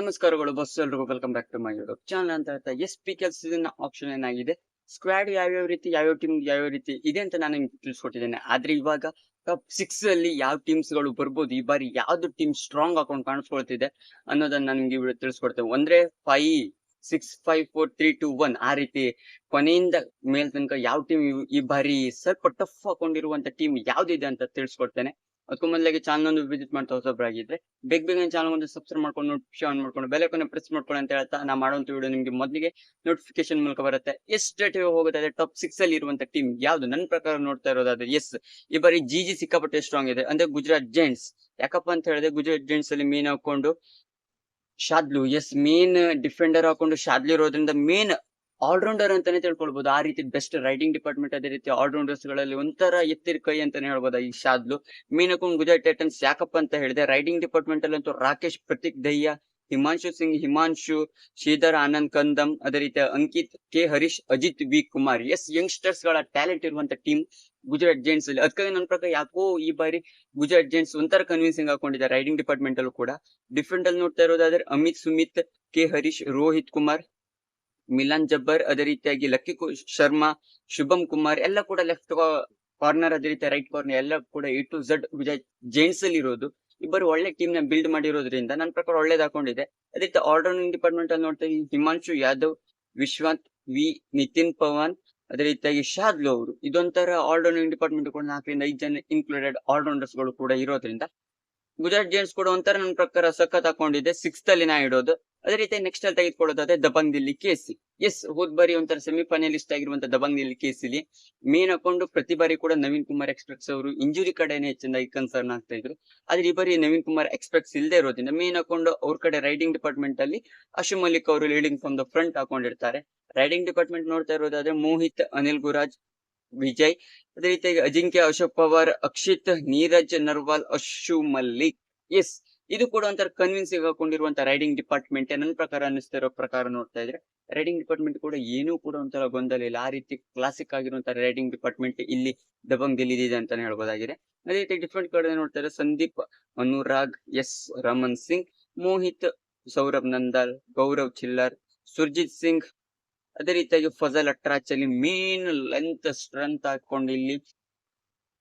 ನಮಸ್ಕಾರಗಳು, ಬಸ್ ಎಲ್ರಿಗೂ welcome back to my YouTube channel ಅಂತ ಹೇಳ್ತಾ ಎಸ್ ಪಿ ಕೆಲಸದ ಆಪ್ಷನ್ ಏನಾಗಿದೆ? ಸ್ಕ್ವಾಡ್ ಯಾವ್ಯಾವ ರೀತಿ, ಯಾವ್ಯಾವ ಟೀಮ್ ಯಾವ್ಯಾವ ರೀತಿ ಇದೆ ಅಂತ ನಾನು ನಿಮ್ಗೆ ತಿಳಿಸ್ಕೊಟ್ಟಿದ್ದೇನೆ. ಆದ್ರೆ ಇವಾಗ ಟಾಪ್ ಸಿಕ್ಸ್ ಅಲ್ಲಿ ಯಾವ ಟೀಮ್ಸ್ಗಳು ಬರ್ಬೋದು, ಈ ಬಾರಿ ಯಾವ್ದು ಟೀಮ್ ಸ್ಟ್ರಾಂಗ್ ಅಕೌಂಟ್ ಕಾಣಿಸ್ಕೊಳ್ತಿದೆ ಅನ್ನೋದನ್ನ ನಾನು ನಿಮ್ಗೆ ತಿಳಿಸ್ಕೊಡ್ತೇವೆ ಅಂದ್ರೆ five six five four three two one ಆ ರೀತಿ ಕೊನೆಯಿಂದ ಮೇಲ್ ತನಕ ಯಾವ ಟೀಮ್ ಈ ಬಾರಿ ಸ್ವಲ್ಪ ಟಫ್ ಹಾಕೊಂಡಿರುವಂತ ಟೀಮ್ ಯಾವ್ದಿದೆ ಅಂತ ತಿಳಿಸ್ಕೊಡ್ತೇನೆ. ಅದಕ್ಕೂ ಮೊದಲಾಗಿ ಚಾನಲ್ ಒಂದು ವಿಸಿಟ್ ಮಾಡ್ತಾ ಹೊಸಬ್ರಾಗಿದ್ರೆ, ಬೇಗ ಬೇಗ ಚಾನಲ್ ಒಂದು ಸಬ್ಸ್ಕ್ರೈಬ್ ಮಾಡ್ಕೊಂಡು ನೋಟಿಫಿಕೇಶನ್ ಆನ್ ಮಾಡ್ಕೊಂಡು ಬೆಲೆ ಕೊನೆ ಪ್ರೆಸ್ ಮಾಡ್ಕೊಳ್ಳಿ ಅಂತ ಹೇಳ್ತಾ ನಾ ಮಾಡುವಂತ ವಿಡಿಯೋ ನಿಮಗೆ ಮೊದಲಿಗೆ ನೋಟಿಫಿಕೇಶನ್ ಮೂಲಕ ಬರುತ್ತೆ. ಎಷ್ಟು ಡೇಟ್ ಹೋಗುತ್ತೆ ಟಾಪ್ ಸಿಕ್ಸ್ ಅಲ್ಲಿ ಇರುವಂತ ಟೀಮ್ ಯಾವ್ದು? ನನ್ನ ಪ್ರಕಾರ ನೋಡ್ತಾ ಇರೋದಾದ್ರೆ ಎಸ್ ಈ ಬಾರಿ ಜಿ ಜಿ ಸಿಕ್ಕಾಪಟ್ಟೆ ಸ್ಟ್ರಾಂಗ್ ಇದೆ. ಅಂದ್ರೆ ಗುಜರಾತ್ ಜೆಂಟ್ಸ್ ಯಾಕಪ್ಪ ಅಂತ ಹೇಳಿದ್ರೆ ಗುಜರಾತ್ ಜೆಂಟ್ಸ್ ಅಲ್ಲಿ ಮೀನ್ ಹಾಕೊಂಡು, ಶಾದ್ಲು. ಎಸ್ ಮೇನ್ ಡಿಫೆಂಡರ್ ಹಾಕೊಂಡು, ಶಾದ್ಲು ಇರೋದ್ರಿಂದ ಮೇನ್ ಆಲ್ರೌಂಡರ್ ಅಂತಾನೆ ತಿಳ್ಕೊಳ್ಬಹುದು ಆ ರೀತಿ ಬೆಸ್ಟ್ ರೈಡಿಂಗ್ ಡಿಪಾರ್ಟ್ಮೆಂಟ್ ಅದೇ ರೀತಿ ಆಲ್ರೌಂಡರ್ಸ್ಗಳಲ್ಲಿ ಒಂಥರ ಎತ್ತಿರ ಕೈ ಅಂತಾನೆ ಹೇಳ್ಬೋದು ಈ ಶಾದ್ಲು. ಮೀನಕುಂಗ್ ಗುಜರಾತ್ ಟೈಟನ್ಸ್ ಯಾಕಪ್ಪ ಅಂತ ಹೇಳಿದೆ ರೈಡಿಂಗ್ ಡಿಪಾರ್ಟ್ಮೆಂಟ್ ಅಲ್ಲಿ ಅಂತೂ ರಾಕೇಶ್, ಪ್ರತೀಕ್ ದಯ್ಯ ಹಿಮಾಂಶು ಸಿಂಗ್, ಹಿಮಾಂಶು, ಶ್ರೀಧರ್ ಆನಂದ್ ಕಂದಮ್, ಅದೇ ರೀತಿ Ankit K Harish, Ajit V Kumar. Yes ಯಂಗ್ಸ್ಟರ್ಸ್ಗಳ talent ಇರುವಂತ ಟೀಮ್ ಗುಜರಾತ್ ಜೆಂಟ್ಸ್ ಅಲ್ಲಿ. ಅದಕ್ಕಾಗಿ ನನ್ನ ಪ್ರಕಾರ ಯಾಕೋ ಈ ಬಾರಿ ಗುಜರಾತ್ ಜೈಂಟ್ಸ್ ಒಂಥರ ಕನ್ವಿನ್ಸಿಂಗ್ ಹಾಕೊಂಡಿದೆ ರೈಡಿಂಗ್ ಡಿಪಾರ್ಟ್ಮೆಂಟ್ ಅಲ್ಲೂ ಕೂಡ. ಡಿಫ್ರೆಂಟ್ ಅಲ್ಲಿ ನೋಡ್ತಾ ಇರೋದಾದ್ರೆ ಅಮಿತ್, ಸುಮಿತ್, ಕೆ ಹರೀಶ್, ರೋಹಿತ್ ಕುಮಾರ್. ಮಿಲಾನ್ ಜಬ್ಬರ್ ಅದೇ ರೀತಿಯಾಗಿ ಲಕ್ಕಿ ಶರ್ಮಾ, ಶುಭಂ ಕುಮಾರ್ ಎಲ್ಲ ಕೂಡ ಲೆಫ್ಟ್ ಕಾರ್ನರ್ ಅದೇ ರೀತಿ ರೈಟ್ ಕಾರ್ನರ್ ಎಲ್ಲ ಕೂಡ A to Z Vijay Jains ಅಲ್ಲಿ ಇರೋದು. ಇಬ್ಬರು ಒಳ್ಳೆ ಟೀಮ್ನ ಬಿಲ್ಡ್ ಮಾಡಿರೋದ್ರಿಂದ ನನ್ನ ಪ್ರಕಾರ ಒಳ್ಳೇದ್ ಹಾಕೊಂಡಿದೆ. ಅದೇ ರೀತಿ ಆಲ್ರೌಂಡಿಂಗ್ ಡಿಪಾರ್ಟ್ಮೆಂಟ್ ಅಲ್ಲಿ ನೋಡ್ತಾ ಹಿಮಾಂಶು ಯಾದವ್, ವಿಶ್ವಂತ್, ವಿ ನಿತಿನ್ ಪವನ್, ಅದೇ ರೀತಿಯಾಗಿ ಶಾದ್ಲು ಅವರು. ಇದೊಂಥರ ಆಲ್ರೌಂಡಿಂಗ್ ಡಿಪಾರ್ಟ್ಮೆಂಟ್ ಕೂಡ ನಾಲ್ಕರಿಂದ ಐದು ಜನ ಇನ್ಕ್ಲೂಡೆಡ್ ಆಲ್ರೌಂಡರ್ಸ್ಗಳು ಕೂಡ ಇರೋದ್ರಿಂದ ಗುಜರಾತ್ ಜೈನ್ಸ್ ಕೂಡ ಒಂಥರ ನನ್ನ ಪ್ರಕಾರ ಸಖತ್ ಹಾಕೊಂಡಿದೆ. ಸಿಕ್ಸ್ತ್ ಅಲ್ಲಿ ನಾ ಇಡೋದು. ಅದೇ ರೀತಿ ನೆಕ್ಸ್ಟ್ ಅಲ್ಲಿ ತೆಗೆದುಕೊಳ್ಳೋದಾದ್ರೆ ದಬಂಗ್ ದಿಲ್ಲಿ ಕೇಸಿ ಎಸ್ ಹೋದ್ ಬಾರಿ ಒಂಥರ ಸೆಮಿಫೈನಲಿಸ್ಟ್ ಆಗಿರುವಂತ ದಬಂಗ್ ದಿಲ್ಲಿ ಕೆಸಿಲಿ ಮೇನ್ ಹಾಕೊಂಡು ಪ್ರತಿ ಬಾರಿ ಕೂಡ ನವೀನ್ ಕುಮಾರ್ ಎಕ್ಸ್ಪೆಕ್ಟ್ಸ್ ಅವರು ಇಂಜುರಿ ಕಡೆನೆ ಹೆಚ್ಚಿನದಾಗಿ ಕನ್ಸರ್ನ್ ಆಗ್ತಾ ಇದ್ರು. ಆದ್ರೆ ಈ ಬಾರಿ ನವೀನ್ ಕುಮಾರ್ ಎಕ್ಸ್ಪೆಕ್ಟ್ಸ್ ಇಲ್ಲದೆ ಇರೋದ್ರಿಂದ ಮೇನ್ ಹಾಕೊಂಡು ಅವ್ರ ಕಡೆ ರೈಡಿಂಗ್ ಡಿಪಾರ್ಟ್ಮೆಂಟ್ ಅಲ್ಲಿ ಅಶು ಮಲ್ಲಿಕ್ ಅವರು ಲೀಡಿಂಗ್ ಫ್ರಮ್ ದ ಫ್ರಂಟ್ ಹಾಕೊಂಡಿರ್ತಾರೆ ರೈಡಿಂಗ್ ಡಿಪಾರ್ಟ್ಮೆಂಟ್ ನೋಡ್ತಾ ಇರೋದಾದ್ರೆ ಮೋಹಿತ್, ಅನಿಲ್ ಗುರಾಜ್, ವಿಜಯ್. ಅದೇ ರೀತಿಯಾಗಿ ಅಜಿಂಕ್ಯ, ಅಶೋಕ್ ಪವಾರ್, ಅಕ್ಷಿತ್, ನೀರಜ್, ನರ್ವಾಲ್, ಅಶು ಮಲ್ಲಿಕ್. ಎಸ್ ಇದು ಕೂಡ ಒಂಥರ ಕನ್ವಿನ್ಸಿಂಗ್ ಹಾಕೊಂಡಿರುವಂತ ರೈಡಿಂಗ್ ಡಿಪಾರ್ಟ್ಮೆಂಟ್ ನನ್ನ ಪ್ರಕಾರ ಅನ್ನಿಸ್ತಿರೋ ಪ್ರಕಾರ ನೋಡ್ತಾ ಇದ್ರೆ ರೈಡಿಂಗ್ ಡಿಪಾರ್ಟ್ಮೆಂಟ್ ಕೂಡ ಏನೂ ಕೂಡ ಒಂಥರ ಗೊಂದಲ ಇಲ್ಲ. ಆ ರೀತಿ ಕ್ಲಾಸಿಕ್ ಆಗಿರುವಂತ ರೈಡಿಂಗ್ ಡಿಪಾರ್ಟ್ಮೆಂಟ್ ಇಲ್ಲಿ ದಬಂಗ್ ಇದೆ ಅಂತಾನೆ ಹೇಳ್ಬೋದಾಗಿದೆ. ಅದೇ ರೀತಿ ಡಿಫ್ರೆಂಟ್ ಕಡೆ ನೋಡ್ತಾ ಇದ್ರೆ ಸಂದೀಪ್ ಅನುರಾಗ್ ಎಸ್ ರಮನ್ ಸಿಂಗ್, ಮೋಹಿತ್, ಸೌರಭ್ ನಂದಾಲ್, ಗೌರವ್ ಚಿಲ್ಲರ್, ಸುರ್ಜಿತ್ ಸಿಂಗ್. ಅದೇ ರೀತಿಯಾಗಿ ಫಜಲ್ ಅಟ್ರಾಚ್ ಅಲ್ಲಿ ಮೇನ್ ಲೆಂತ್ ಸ್ಟ್ರೆಂತ್ ಹಾಕೊಂಡು ಇಲ್ಲಿ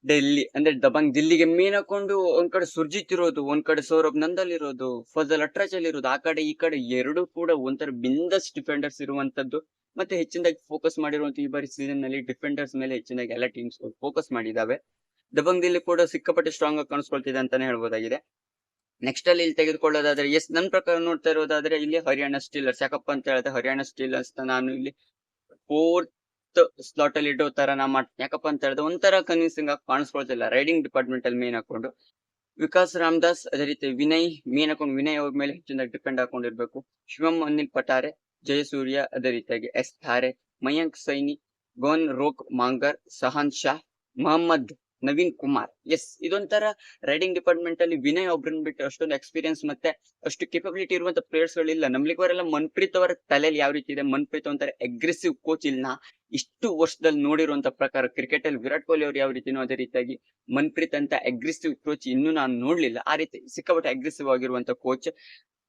ಡೆಲ್ಲಿ, ಅಂದ್ರೆ ದಬಂಗ್ ದಿಲ್ಲಿಗೆ ಮೇನ್ ಹಾಕೊಂಡು ಒಂದ್ ಕಡೆ ಸುರ್ಜಿತ್ ಇರೋದು ಒಂದ್ ಕಡೆ ಸೌರಭ್ ನಂದಲ್ ಇರೋದು ಫಜಲ್ ಅಟ್ರಾಚ್ ಅಲ್ಲಿ ಇರೋದು ಆ ಕಡೆ ಈ ಕಡೆ ಎರಡು ಕೂಡ ಒಂಥರ ಬಿಂದಸ್ ಡಿಫೆಂಡರ್ಸ್ ಇರುವಂತದ್ದು. ಮತ್ತೆ ಹೆಚ್ಚಿನದಾಗಿ ಫೋಕಸ್ ಮಾಡಿರುವಂತ ಈ ಬಾರಿ ಸೀಸನ್ನಲ್ಲಿ ಡಿಫೆಂಡರ್ಸ್ ಮೇಲೆ ಹೆಚ್ಚಿನದಾಗಿ ಎಲ್ಲ ಟೀಮ್ಸ್ ಫೋಕಸ್ ಮಾಡಿದಾವೆ. ದಬಂಗ್ ದಿಲ್ಲಿ ಕೂಡ ಸಿಕ್ಕಾಪಟ್ಟೆ ಸ್ಟ್ರಾಂಗ್ ಆಗಿ ಕಾಣಿಸ್ಕೊಳ್ತಿದೆ ಅಂತಾನೆ ಹೇಳ್ಬೋದಾಗಿದೆ. ನೆಕ್ಸ್ಟ್ ಅಲ್ಲಿ ಇಲ್ಲಿ ತೆಗೆದುಕೊಳ್ಳೋದಾದ್ರೆ ಎಸ್ ನನ್ ಪ್ರಕಾರ ನೋಡ್ತಾ ಇರೋದಾದ್ರೆ, ಇಲ್ಲಿ ಹರಿಯಾಣ ಸ್ಟೀಲರ್ಸ್ ಯಾಕಪ್ಪ ಅಂತ ಹೇಳಿದ್ರೆ, ಹರಿಯಾಣ ಸ್ಟೀಲರ್ಸ್ ನಾನು ಇಲ್ಲಿ ಫೋರ್ತ್ ಸ್ಲಾಟ್ ಅಲ್ಲಿ ಇಡೋ ತರ ನಾ ಮಾಡ್, ಯಾಕಪ್ಪ ಅಂತ ಹೇಳಿದ್ರೆ ಒಂಥರ ಕನ್ವಿನ್ಸಿಂಗ್ ಆಗಿ ಕಾಣಿಸ್ಕೊಳ್ತಿಲ್ಲ. ರೈಡಿಂಗ್ ಡಿಪಾರ್ಟ್ಮೆಂಟ್ ಅಲ್ಲಿ ಮೇನ್ ಹಾಕೊಂಡು. ವಿಕಾಸ್ ರಾಮದಾಸ್, ಅದೇ ರೀತಿ ವಿನಯ್ ಮೇನ್ ಹಾಕೊಂಡು ವಿನಯ್ ಅವ್ರ ಮೇಲೆ ಹೆಚ್ಚಿನ ಡಿಪೆಂಡ್ ಹಾಕೊಂಡಿರ್ಬೇಕು. ಶಿವಂ ಅನಿಲ್ ಪಟಾರೆ, ಜಯಸೂರ್ಯ, ಅದೇ ರೀತಿಯಾಗಿ ಎಸ್ ಥಾರೆ ಮಯಾಂಕ್ ಸೈನಿ, ಗೋನ್ ರೋಕ್ ಮಾಂಗರ್, ಸಹಾನ್ ಶಾ, ಮೊಹಮ್ಮದ್ ನವೀನ್ ಕುಮಾರ್. ಎಸ್ ಇದೊಂಥರ ರೈಡಿಂಗ್ ಡಿಪಾರ್ಟ್ಮೆಂಟ್ ಅಲ್ಲಿ ವಿನಯ್ ಒಬ್ರನ್ ಬಿಟ್ಟು ಅಷ್ಟೊಂದು ಎಕ್ಸ್ಪೀರಿಯನ್ಸ್ ಮತ್ತೆ ಅಷ್ಟು ಕೆಪಬಿಲಿಟಿ ಇರುವಂತ ಪ್ಲೇಯರ್ಸ್ ಗಳಿಲ್ಲ ನಮ್ಲಿಕ್ಕೆ ಅವರೆಲ್ಲ ಮನ್ಪ್ರೀತ್ ಅವರ ತಲೆಯಲ್ಲಿ ಯಾವ ರೀತಿ ಇದೆ? ಮನ್ಪ್ರೀತ್ ಒಂಥರ ಅಗ್ರೆಸಿವ್ ಕೋಚ್ ಇಲ್ಲ ಇಷ್ಟು ವರ್ಷದಲ್ಲಿ ನೋಡಿರುವಂತ ಪ್ರಕಾರ ಕ್ರಿಕೆಟ್ ಅಲ್ಲಿ ವಿರಾಟ್ ಕೊಹ್ಲಿ ಅವರು ಯಾವ ರೀತಿನೋ ಅದೇ ರೀತಿಯಾಗಿ ಮನ್ಪ್ರೀತ್ ಅಂತ ಅಗ್ರೆಸಿವ್ ಕೋಚ್ ಇನ್ನೂ ನಾನು ನೋಡ್ಲಿಲ್ಲ. ಆ ರೀತಿ ಸಿಕ್ಕಾಪಟ್ಟೆ ಅಗ್ರೆಸಿವ್ ಆಗಿರುವಂತ ಕೋಚ್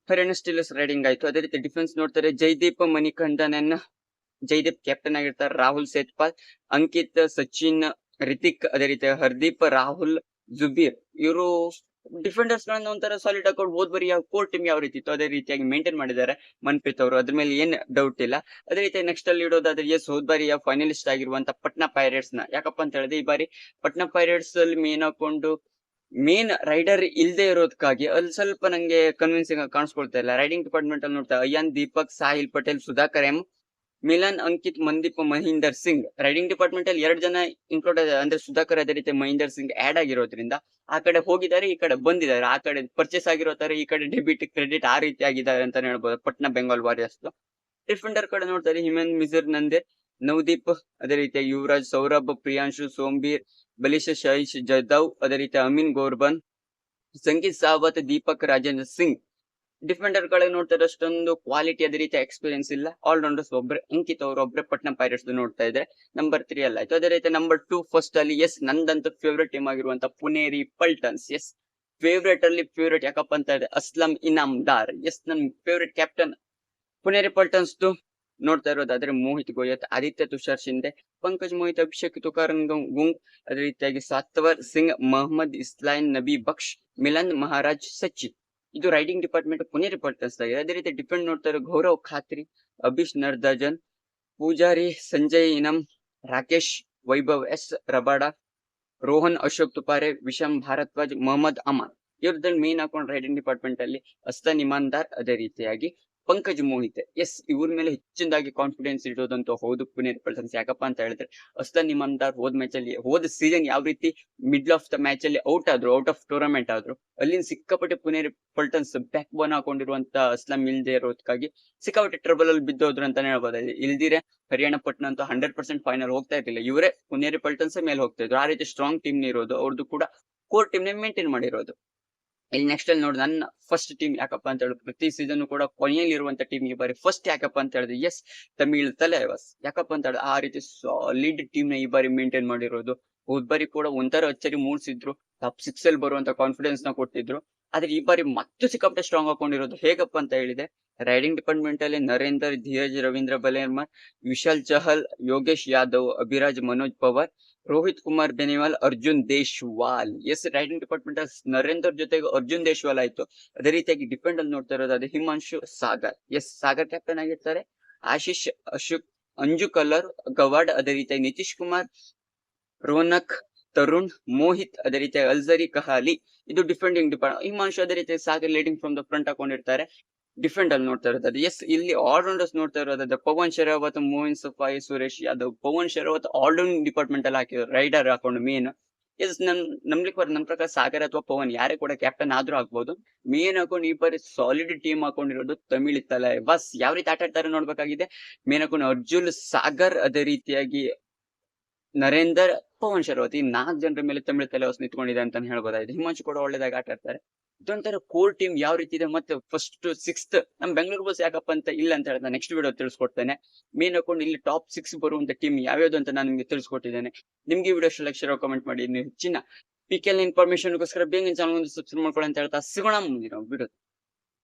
ಹರಿಯಾಣ ಸ್ಟಿಲ್ಸ್ ರೈಡಿಂಗ್ ಆಯ್ತು. ಅದೇ ರೀತಿ ಡಿಫೆನ್ಸ್ ನೋಡ್ತಾರೆ ಜೈದೀಪ್ ಮಣಿಕಂದನನ್ನ ಜೈದೀಪ್ ಕ್ಯಾಪ್ಟನ್ ಆಗಿರ್ತಾರೆ ರಾಹುಲ್ ಸೇತ್ಪಾಲ್, ಅಂಕಿತ್, ಸಚಿನ್ ರಿತಿಕ್ ಅದೇ ರೀತಿ ಹರ್ದೀಪ್, ರಾಹುಲ್, ಜುಬೀರ್, ಇವರು ಡಿಫೆಂಡರ್ಸ್ ಗಳನ್ನ ಒಂಥರ ಸಾಲಿಡ್ ಹಾಕೊಂಡು ಹೋದ್ ಬರಿ ಯಾವ ಕೋರ್ ಟೀಮ್ ಯಾವ ರೀತಿ ಇತ್ತು ಅದೇ ರೀತಿಯಾಗಿ ಮೇಂಟೈನ್ ಮಾಡಿದ್ದಾರೆ ಮನ್ಪ್ರೀತ್ ಅವರು. ಅದ್ರ ಮೇಲೆ ಏನ್ ಡೌಟ್ ಇಲ್ಲ. ಅದೇ ರೀತಿ ನೆಕ್ಸ್ಟ್ ಅಲ್ಲಿ ಇಡೋದಾದ್ರೆ ಎಸ್ ಹೋದ್ ಬಾರಿ ಫೈನಲಿಸ್ಟ್ ಆಗಿರುವಂತ ಪಟ್ನಾ ಪೈರೇಟ್ಸ್ನ. ಯಾಕಪ್ಪ ಅಂತ ಹೇಳಿದ್ರೆ ಈ ಬಾರಿ ಪಟ್ನಾ ಪೈರೇಟ್ಸ್ ಅಲ್ಲಿ ಮೇನ್ ಹಾಕೊಂಡು ಮೇನ್ ರೈಡರ್ ಇಲ್ದೇ ಇರೋದಕ್ಕಾಗಿ ಅಲ್ಲಿ ಸ್ವಲ್ಪ ನಂಗೆ ಕನ್ವಿನ್ಸಿಂಗ್ ಕಾಣಿಸ್ಕೊಳ್ತಾ ಇಲ್ಲ. ರೈಡಿಂಗ್ ಡಿಪಾರ್ಟ್ಮೆಂಟ್ ಅಲ್ಲಿ ನೋಡ್ತಾ, Ayyan, Deepak, Sahil Patel, Sudhakar, M Milan Ankit Mandeep, Mahender Singh. Raiding department ಅಲ್ಲಿ ಎರಡು ಜನ ಇನ್ಕ್ಲೂಡ್ ಅಂದ್ರೆ ಸುಧಾಕರ್ ಅದೇ ರೀತಿ ಮಹೀಂದರ್ ಸಿಂಗ್ ಆಡ್ ಆಗಿರೋದ್ರಿಂದ ಆ ಕಡೆ ಹೋಗಿದ್ದಾರೆ, ಈ ಕಡೆ ಬಂದಿದ್ದಾರೆ. ಆ ಕಡೆ ಪರ್ಚೇಸ್ ಆಗಿರೋ ತರ ಈ ಕಡೆ ಡೆಬಿಟ್ ಕ್ರೆಡಿಟ್ ಆ ರೀತಿ ಆಗಿದ್ದಾರೆ ಅಂತ ಹೇಳ್ಬೋದು. ಪಟ್ನಾ ಬೆಂಗಾಲ್ ವಾರಿಯರ್ಸ್ ಡಿಫೆಂಡರ್ ಕಡೆ ನೋಡ್ತಾರೆ ಹಿಮನ್ ಮಿಜರ್ ನಂದೆ ನವದೀಪ್ ಅದೇ ರೀತಿ ಯುವರಾಜ್, ಸೌರಭ್, ಪ್ರಿಯಾಂಶು, ಸೋಂಬೀರ್ ಬಲಿಶ ಶೈಶ್ ಜದವ್ ಅದೇ ರೀತಿ ಅಮೀನ್ ಗೋರ್ಬನ್, ಸಂಗೀತ್ ಸಾವತ್, ದೀಪಕ್, ರಾಜೇಂದ್ರ ಸಿಂಗ್. ಡಿಫೆಂಡರ್ಗಳ ನೋಡ್ತಾರೆ ಅಷ್ಟೊಂದು ಕ್ವಾಲಿಟಿ ಅದೇ ರೀತಿ ಎಕ್ಸ್ಪೀರಿಯನ್ಸ್ ಇಲ್ಲ. ಆಲ್ರೌಂಡರ್ಸ್ ಒಬ್ರೆ ಅಂಕಿತ್ ಅವರು ಒಬ್ರೆ ಪಟ್ನಾ ಪೈರೇಟ್ಸ್ ನೋಡ್ತಾ ಇದ್ರೆ ನಂಬರ್ ತ್ರೀ ಅಲ್ಲ. ಆಯ್ತು ಅದೇ ರೀತಿ ನಂಬರ್ ಟೂ ಫಸ್ಟ್ ಅಲ್ಲಿ ಎಸ್ ನಂದಂತೂ ಫೇವ್ರೇಟ್ ಟೀಮ್ ಆಗಿರುವಂತ ಪುನೇರಿ ಪಲ್ಟನ್ಸ್ ಎಸ್ ಫೇವ್ರೇಟ್ ಅಲ್ಲಿ ಫೇವ್ರೇಟ್ ಯಾಕಪ್ಪ ಅಂತ ಇದೆ ಅಸ್ಲಂ ಇನಾಮ್ ದಾರ್ ಎಸ್ ನನ್ ಫೇವ್ರೇಟ್ ಕ್ಯಾಪ್ಟನ್ ಪುನೇರಿ ಪಲ್ಟನ್ಸ್ ನೋಡ್ತಾ ಇರೋದಾದ್ರೆ ಮೋಹಿತ್ ಗೋಯತ್, ಆದಿತ್ಯ ತುಷಾರ್ ಶಿಂದೆ ಪಂಕಜ್ ಮೋಹಿತ್, ಅಭಿಷೇಕ್ ತುಕಾರನ್ ಗುಂಗ್, ಅದೇ ರೀತಿಯಾಗಿ ಸಾತ್ವರ್ ಸಿಂಗ್, ಮೊಹಮ್ಮದ್ ಇಸ್ಲಾನ್ ನಬಿ ಬಕ್ಷ್, ಮಿಲನ್ ಮಹಾರಾಜ್, ಸಚಿನ್. ಇದು ರೈಡಿಂಗ್ ಡಿಪಾರ್ಟ್ಮೆಂಟ್ ಪುಣೇರಿ ಪಲ್ಟನ್ಸ್ ಆಗಿದೆ ಅದೇ ರೀತಿ ಡಿಪೆಂಡ್ ನೋಡ್ತಾ ಗೌರವ್ ಖಾತ್ರಿ, ಅಭಿಷ್ ನರ್ದಾಜನ್, ಪೂಜಾರಿ ಸಂಜಯ್ ಇನಂ, ರಾಕೇಶ್ ವೈಭವ್, ಎಸ್ ರಬಾಡ, ರೋಹನ್ ಅಶೋಕ್ ತುಪಾರೆ, ವಿಷಮ್ ಭಾರದ್ವಾಜ್, ಮೊಹಮ್ಮದ್ ಅಮಾನ್ ಇವ್ರದ್ದು ಮೇನ್ ಹಾಕೊಂಡು ರೈಡಿಂಗ್ ಡಿಪಾರ್ಟ್ಮೆಂಟ್ ಅಲ್ಲಿ ಅಸ್ತನ್ ಇಮಾನ್ದಾರ್ ಅದೇ ರೀತಿಯಾಗಿ ಪಂಕಜ್ ಮೋಹಿತೆ ಎಸ್ ಇವ್ರ ಮೇಲೆ ಹೆಚ್ಚಿನದಾಗಿ ಕಾನ್ಫಿಡೆನ್ಸ್ ಇಡೋದಂತೂ ಹೌದು. ಪುನೀತ್ ಪಲ್ಟನ್ಸ್ ಯಾಕಪ್ಪ ಅಂತ ಹೇಳಿದ್ರೆ ಅಸ್ತ ಇಮಾನ್ದಾರ್ ಹೋದ ಮ್ಯಾಚ್ ಅಲ್ಲಿ, ಹೋದ ಸೀಸನ್ ಯಾವ ರೀತಿ ಮಿಡ್ಲ್ ಆಫ್ ದ ಮ್ಯಾಚ್ ಅಲ್ಲಿ ಔಟ್ ಆದ್ರು ಔಟ್ ಆಫ್ ಟೂರ್ನಮೆಂಟ್ ಆದ್ರು, ಅಲ್ಲಿಂದ ಸಿಕ್ಕಾಪಟ್ಟೆ ಪುನೀರ್ ಪಲ್ಟನ್ಸ್ ಬ್ಯಾಕ್ ಬೋನ್ ಹಾಕೊಂಡಿರುವಂತ ಅಸ್ಲಾಂ ಇಲ್ದೇ ಇರೋದಕ್ಕಾಗಿ ಸಿಕ್ಕಾಪಟ್ಟೆ ಟ್ರಬಲ್ ಅಲ್ಲಿ ಬಿದ್ದೋದ್ರು ಅಂತಾನೆ ಹೇಳ್ಬೋದು. ಇಲ್ದಿರೆ ಹರಿಯಾಣ ಪಟ್ನ ಅಂತ ಹಂಡ್ರೆಡ್ ಪರ್ಸೆಂಟ್ ಫೈನಲ್ ಹೋಗ್ತಾ ಇರ್ಲಿಲ್ಲ. ಇವರೇ ಪುನೇರಿ ಪಲ್ಟನ್ಸ್ ಮೇಲೆ ಹೋಗ್ತಾ ಇದ್ರು. ಆ ರೀತಿ ಸ್ಟ್ರಾಂಗ್ ಟೀಮ್ ಇರೋದು. ಅವ್ರದ್ದು ಕೂಡ ಕೋರ್ ಟೀಮ್ ನೇ ಮೇಂಟೈನ್ ಮಾಡಿರೋದು. ಇಲ್ಲಿ ನೆಕ್ಸ್ಟ್ ಅಲ್ಲಿ ನೋಡಿ, ನನ್ನ ಫಸ್ಟ್ ಟೀಮ್ ಯಾಕಪ್ಪ ಅಂತ ಹೇಳಿದ್ರೆ ಪ್ರತಿ ಸೀಸನ್ ಕೂಡ ಕೊನೆಯಲ್ಲಿ ಇರುವಂತ ಟೀಮ್ ಈ ಬಾರಿ ಫಸ್ಟ್ ಯಾಕಪ್ಪ ಅಂತ ಹೇಳಿದ್ರೆ ಎಸ್ ತಮಿಳ್ ತಲೆವಾಸ್ ಯಾಕಪ್ಪ ಅಂತ ಹೇಳಿದ್ರೆ, ಆ ರೀತಿ ಸಾಲಿಡ್ ಟೀಮ್ನ ಈ ಬಾರಿ ಮೇಂಟೈನ್ ಮಾಡಿರೋದು. ಹೋದ್ ಬಾರಿ ಕೂಡ ಒಂಥರ ಅಚ್ಚರಿ ಮೂಡಿಸಿದ್ರು. ಟಾಪ್ ಸಿಕ್ಸ್ ಅಲ್ಲಿ ಬರುವಂತ ಕಾನ್ಫಿಡೆನ್ಸ್ನ ಕೊಟ್ಟಿದ್ರು. ಆದ್ರೆ ಈ ಬಾರಿ ಮತ್ತೆ ಸಿಕ್ಕಾಪಟ್ಟೆ ಸ್ಟ್ರಾಂಗ್ ಹಾಕೊಂಡಿರೋದು ಹೇಗಪ್ಪ ಅಂತ ಹೇಳಿದೆ ರೈಡಿಂಗ್ ಡಿಪಾರ್ಟ್ಮೆಂಟ್ ಅಲ್ಲಿ Narender, Dheeraj, Ravindra ಬಲೇರ್ಮರ್ Vishal Chahal, Yogesh Yadav, Abhiraj Manoj Pawar, Rohit Kumar Beniwal, Arjun Deshwal. Yes raiding department Narender ಜೊತೆಗೆ ಅರ್ಜುನ್ ದೇಶ್ವಾಲ್ ಆಯ್ತು. ಅದೇ ರೀತಿಯಾಗಿ ಡಿಪೆಂಡ್ ಅಲ್ಲಿ ನೋಡ್ತಾ ಇರೋದು ಅದೇ ಹಿಮಾಂಶು ಸಾಗರ್. ಎಸ್ ಸಾಗರ್ ಕ್ಯಾಪ್ಟನ್ ಆಗಿರ್ತಾರೆ. ಆಶೀಶ್, ಅಶೋಕ್, ಅಂಜು ಕಲ್ಲರ್, ಗವಾಡ್, ಅದೇ ರೀತಿಯಾಗಿ ನಿತೀಶ್ ಕುಮಾರ್, ರೋನಕ್, ತರುಣ್, ಮೋಹಿತ್, ಅದೇ ರೀತಿಯಾಗಿ ಅಲ್ಜರಿ ಕಹಾಲಿ. ಇದು ಡಿಫೆಂಡಿಂಗ್ ಡಿಪಾರ್ಟ್ ಹಿಮಾಂಶು ಅದೇ ರೀತಿಯಾಗಿ Sagar leading from the front ಹಾಕೊಂಡಿರ್ತಾರೆ. Defend ಅಲ್ಲಿ ನೋಡ್ತಾ ಇರೋದು. ಎಸ್ ಇಲ್ಲಿ ಆಲ್ರೌಂಡರ್ಸ್ ನೋಡ್ತಾ ಇರೋದಾದ್ರೆ Pawan Sehrawat Mohin Safai Suresh Yadav Pawan Sehrawat all round department ಅಲ್ಲಿ ಹಾಕಿದ್ರು ರೈಡರ್ ಹಾಕೊಂಡು ಮೇನ್ ಎಸ್ ನನ್ ನಮ್ಲಿಕ್ ಬರ್ ನಮ್ ಪ್ರಕಾರ ಸಾಗರ್ ಅಥವಾ ಪವನ್ ಯಾರೇ ಕೂಡ ಕ್ಯಾಪ್ಟನ್ ಆದ್ರೂ ಆಗ್ಬೋದು. ಮೇನ್ ಹಾಕೊಂಡು ಈ ಬಾರಿ ಸಾಲಿಡ್ ಟೀಮ್ ಹಾಕೊಂಡಿರೋದು ತಮಿಳ್ ತಲೆ. ಬಸ್ ಯಾವ ರೀತಿ ಆಟ ಆಡ್ತಾರೆ ನೋಡ್ಬೇಕಾಗಿದೆ? ಮೇನ್ ಹಾಕೊಂಡು ಅರ್ಜುನ್, ಸಾಗರ್ ಅದೇ ರೀತಿಯಾಗಿ ನರೇಂದರ್ ಪವನ್ ಶರಾವತ್ ನಾಲ್ಕು ಜನರ ಮೇಲೆ ತಮಿಳು ತಲೆ ಹೊಸ ನಿಂತ್ಕೊಂಡಿದೆ ಅಂತ ಹೇಳ್ಬೋದಾಗಿದೆ. ಹಿಮಾಂಶು ಕೂಡ ಒಳ್ಳೇದಾಗಿ ಆಟ ಆಡ್ತಾರೆ. ಇದೊಂಥರ ಕೋರ್ ಟೀಮ್ ಯಾವ ರೀತಿ ಇದೆ ಮತ್ತೆ ಫಸ್ಟ್ ಸಿಕ್ಸ್ತ್ ನಮ್ ಬೆಂಗಳೂರು ಬಸ್ ಯಾಕಪ್ಪ ಅಂತ ಇಲ್ಲ ಅಂತ ಹೇಳಿದ್ರೆ ನೆಕ್ಸ್ಟ್ ವಿಡಿಯೋ ತಿಳಿಸ್ಕೊಡ್ತೇನೆ. ಮೇನ್ ಹಾಕೊಂಡು ಇಲ್ಲಿ ಟಾಪ್ ಸಿಕ್ಸ್ ಬರುವಂತ ಟೀಮ್ ಯಾವ್ಯಾವ್ದು ಅಂತ ನಾನು ನಿಮ್ಗೆ ತಿಳಿಸ್ಕೊಟ್ಟಿದ್ದೇನೆ. ನಿಮ್ಗೆ ವಿಡಿಯೋ ಇಷ್ಟ ಶೇರ್ ಕಮೆಂಟ್ ಮಾಡಿ ಇನ್ನು ಹೆಚ್ಚಿನ ಪಿ ಕೆ ಎಲ್ ಇನ್ಫಾರ್ಮೇಶನ್ಗೋಸ್ಕರ ಬೇಗ ಚಾನಲ್ ಸಬ್ಸ್ಕ್ರೈಬ್ ಮಾಡ್ಕೊಳ್ಳಿ ಅಂತ ಹೇಳ್ತಾ ಸಿಗೋಣ. ಮುಂದಿನ ವಿಡಿಯೋ